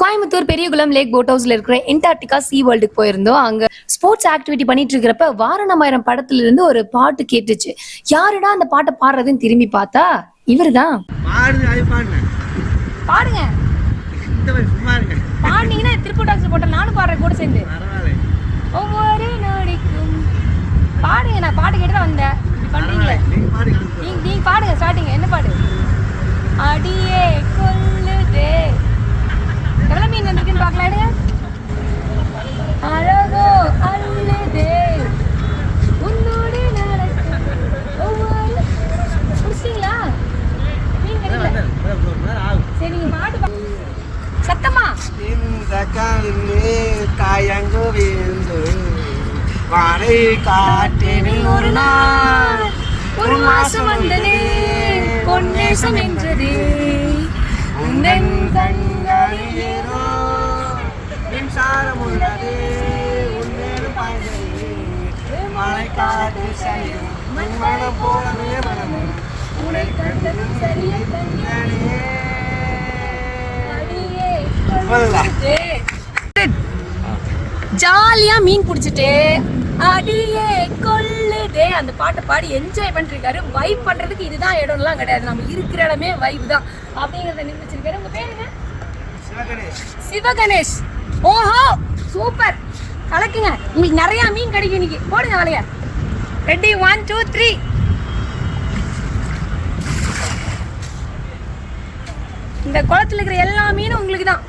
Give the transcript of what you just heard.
Coimbatore Periyakulam lakh boat ஹவுஸ்ல இருக்கிற என்டார்டிகா C வேர்ல்டுக்கு போயிருந்தோம். அங்க ஸ்போர்ட்ஸ் ஆக்டிவிட்டி பண்ணிட்டு இருக்கிறப்ப வாரணமாயிரம் படத்துல இருந்து ஒரு பாட்டு கேட்டுச்சு. யாருடா அந்த பாட்டை பாடுறதுன்னு திரும்பி பார்த்தா இவருதான். இந்த கண்ணே தாயங்கு வீழ்ந்து வானை காட்டினில் ஒரு நாள். ஒரு மாசம் வந்ததே பொன்னேசம் என்றதே. உந்தன் கண்களில் ஏதோ மின்சாரம் உள்ளது. உன்னேறு பாய்ந்தது மழை காற்று செய்யும் மண்மனம் போலவே மனமும் உன்னை கண்டதும் சரியே கண்டே அடியே. கொல்லுதே. ஜாலியா மீன் பிடிச்சிட்டு அடியே கொல்லுதே. அந்த பாட்டை பாடி என்ஜாய் பண்ணிருக்காரு வைப் பண்றதுக்கு இதுதான் இடம்லாம் கிடையாது. நம்ம இருக்கிற இடமே வைப் தான். அப்படிங்கறத நிரூபிச்சிருக்காரு. உங்க பேருங்க சிவகணேஷ். சிவகணேஷ். ஓஹோ சூப்பர் கலக்குங்க. உங்களுக்கு நிறைய மீன் கிடைக்கும் இன்னைக்கு. போடுங்க வேலைய. ரெடி ஒன் டூ த்ரீ இந்த குளத்துல இருக்கிற எல்லா மீனும் உங்களுக்கு தான்